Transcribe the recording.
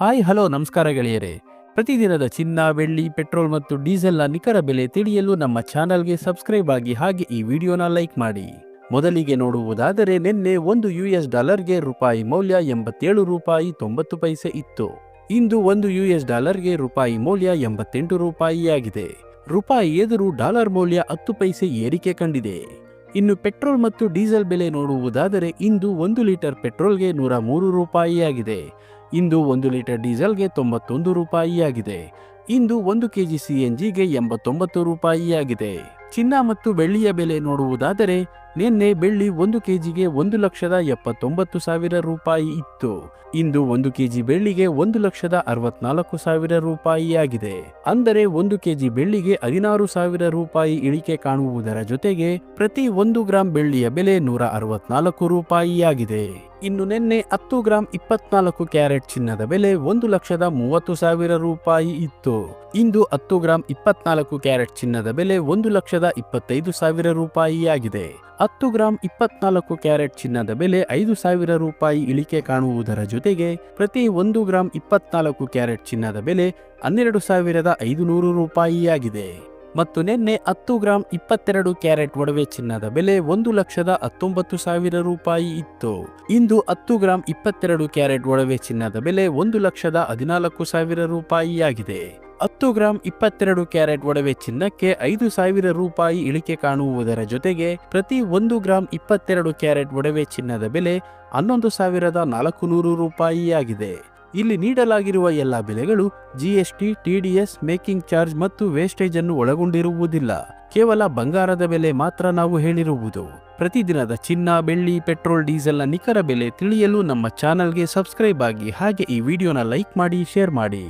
Hi, hello, ನಮಸ್ಕಾರ ಗೆಳೆಯರೇ. ಪ್ರತಿದಿನದ ಚಿನ್ನ, ಬೆಳ್ಳಿ, ಪೆಟ್ರೋಲ್ ಮತ್ತು ಡೀಸೆಲ್ನ ನಿಖರ ಬೆಲೆ ತಿಳಿಯಲು ನಮ್ಮ ಚಾನಲ್ಗೆ ಸಬ್ಸ್ಕ್ರೈಬ್ ಆಗಿ ಹಾಗೆ ಈ ವಿಡಿಯೋನ ಲೈಕ್ ಮಾಡಿ. ಮೊದಲಿಗೆ ನೋಡುವುದಾದರೆ ನಿನ್ನೆ ಒಂದು ಯು ಎಸ್ ಡಾಲರ್ಗೆ ರೂಪಾಯಿ ಮೌಲ್ಯ ಎಂಬತ್ತೇಳು ರೂಪಾಯಿ ತೊಂಬತ್ತು ಪೈಸೆ ಇತ್ತು. ಇಂದು ಒಂದು ಯು ಎಸ್ ಡಾಲರ್ಗೆ ರೂಪಾಯಿ ಮೌಲ್ಯ ಎಂಬತ್ತೆಂಟು ರೂಪಾಯಿಯಾಗಿದೆ. ರೂಪಾಯಿ ಎದುರು ಡಾಲರ್ ಮೌಲ್ಯ ಹತ್ತು ಪೈಸೆ ಏರಿಕೆ ಕಂಡಿದೆ. ಇನ್ನು ಪೆಟ್ರೋಲ್ ಮತ್ತು ಡೀಸೆಲ್ ಬೆಲೆ ನೋಡುವುದಾದರೆ ಇಂದು ಒಂದು ಲೀಟರ್ ಪೆಟ್ರೋಲ್ಗೆ ನೂರ ಮೂರು ರೂಪಾಯಿಯಾಗಿದೆ. ಇಂದು ಒಂದು ಲೀಟರ್ ಡೀಸೆಲ್ಗೆ ತೊಂಬತ್ತೊಂದು ರೂಪಾಯಿಯಾಗಿದೆ. ಇಂದು ಒಂದು ಕೆಜಿ ಸಿಎನ್ಜಿಗೆ ಎಂಬತ್ತೊಂಬತ್ತು ರೂಪಾಯಿಯಾಗಿದೆ. ಚಿನ್ನ ಮತ್ತು ಬೆಳ್ಳಿಯ ಬೆಲೆ ನೋಡುವುದಾದರೆ ನಿನ್ನೆ ಬೆಳ್ಳಿ ಒಂದು ಕೆಜಿಗೆ ಒಂದು ಲಕ್ಷದ ಎಪ್ಪತ್ತೊಂಬತ್ತು ಸಾವಿರ ರೂಪಾಯಿ ಇತ್ತು. ಇಂದು ಒಂದು ಕೆಜಿ ಬೆಳ್ಳಿಗೆ ಒಂದು ಲಕ್ಷದ ಅರವತ್ನಾಲ್ಕು ಸಾವಿರ ರೂಪಾಯಿಯಾಗಿದೆ. ಅಂದರೆ ಒಂದು ಕೆಜಿ ಬೆಳ್ಳಿಗೆ ಹದಿನಾರು ಸಾವಿರ ರೂಪಾಯಿ ಇಳಿಕೆ ಕಾಣುವುದರ ಜೊತೆಗೆ ಪ್ರತಿ ಒಂದು ಗ್ರಾಂ ಬೆಳ್ಳಿಯ ಬೆಲೆ ನೂರ ಅರವತ್ನಾಲ್ಕು ರೂಪಾಯಿಯಾಗಿದೆ. ಇನ್ನು ನಿನ್ನೆ ಹತ್ತು ಗ್ರಾಂ ಇಪ್ಪತ್ನಾಲ್ಕು ಕ್ಯಾರೆಟ್ ಚಿನ್ನದ ಬೆಲೆ ಒಂದು ಲಕ್ಷದ ಮೂವತ್ತು ಸಾವಿರ ರೂಪಾಯಿ ಇತ್ತು. ಇಂದು ಹತ್ತು ಗ್ರಾಂ ಇಪ್ಪತ್ನಾಲ್ಕು ಕ್ಯಾರೆಟ್ ಚಿನ್ನದ ಬೆಲೆ ಒಂದು ಲಕ್ಷದ ಇಪ್ಪತ್ತೈದು ಸಾವಿರ ರೂಪಾಯಿಯಾಗಿದೆ. ಹತ್ತು ಗ್ರಾಂ ಇಪ್ಪತ್ನಾಲ್ಕು ಕ್ಯಾರೆಟ್ ಚಿನ್ನದ ಬೆಲೆ ಐದು ಸಾವಿರ ರೂಪಾಯಿ ಇಳಿಕೆ ಕಾಣುವುದರ ಜೊತೆಗೆ ಪ್ರತಿ ಒಂದು ಗ್ರಾಂ ಇಪ್ಪತ್ನಾಲ್ಕು ಕ್ಯಾರೆಟ್ ಚಿನ್ನದ ಬೆಲೆ ಹನ್ನೆರಡು ಸಾವಿರದ ಐದುನೂರು ರೂಪಾಯಿಯಾಗಿದೆ. ಮತ್ತು ನಿನ್ನೆ ಹತ್ತು ಗ್ರಾಂ ಇಪ್ಪತ್ತೆರಡು ಕ್ಯಾರೆಟ್ ಒಡವೆ ಚಿನ್ನದ ಬೆಲೆ ಒಂದು ಲಕ್ಷದ ಹತ್ತೊಂಬತ್ತು ಸಾವಿರ ರೂಪಾಯಿ ಇತ್ತು. ಇಂದು ಹತ್ತು ಗ್ರಾಂ ಇಪ್ಪತ್ತೆರಡು ಕ್ಯಾರೆಟ್ ಒಡವೆ ಚಿನ್ನದ ಬೆಲೆ ಒಂದು ಲಕ್ಷದ ಹದಿನಾಲ್ಕು ಸಾವಿರ ರೂಪಾಯಿಯಾಗಿದೆ. ಹತ್ತು ಗ್ರಾಂ ಇಪ್ಪತ್ತೆರಡು ಕ್ಯಾರೆಟ್ ಒಡವೆ ಚಿನ್ನಕ್ಕೆ ಐದು ಸಾವಿರ ರೂಪಾಯಿ ಇಳಿಕೆ ಕಾಣುವುದರ ಜೊತೆಗೆ ಪ್ರತಿ ಒಂದು ಗ್ರಾಂ ಇಪ್ಪತ್ತೆರಡು ಕ್ಯಾರೆಟ್ ಒಡವೆ ಚಿನ್ನದ ಬೆಲೆ ಹನ್ನೊಂದು ಸಾವಿರದ ನಾಲ್ಕು ನೂರು ರೂಪಾಯಿಯಾಗಿದೆ. ಇಲ್ಲಿ ನೀಡಲಾಗಿರುವ ಎಲ್ಲ ಬೆಲೆಗಳು ಜಿಎಸ್ಟಿ ಟಿಡಿಎಸ್ ಮೇಕಿಂಗ್ ಚಾರ್ಜ್ ಮತ್ತು ವೇಸ್ಟೇಜ್ ಅನ್ನು ಒಳಗೊಂಡಿರುವುದಿಲ್ಲ. ಕೇವಲ ಬಂಗಾರದ ಬೆಲೆ ಮಾತ್ರ ನಾವು ಹೇಳಿರುವುದು. ಪ್ರತಿದಿನದ ಚಿನ್ನ, ಬೆಳ್ಳಿ, ಪೆಟ್ರೋಲ್ ಡೀಸೆಲ್ನ ನಿಖರ ಬೆಲೆ ತಿಳಿಯಲು ನಮ್ಮ ಚಾನಲ್ಗೆ ಸಬ್ಸ್ಕ್ರೈಬ್ ಆಗಿ ಹಾಗೆ ಈ ವಿಡಿಯೋನ ಲೈಕ್ ಮಾಡಿ, ಶೇರ್ ಮಾಡಿ.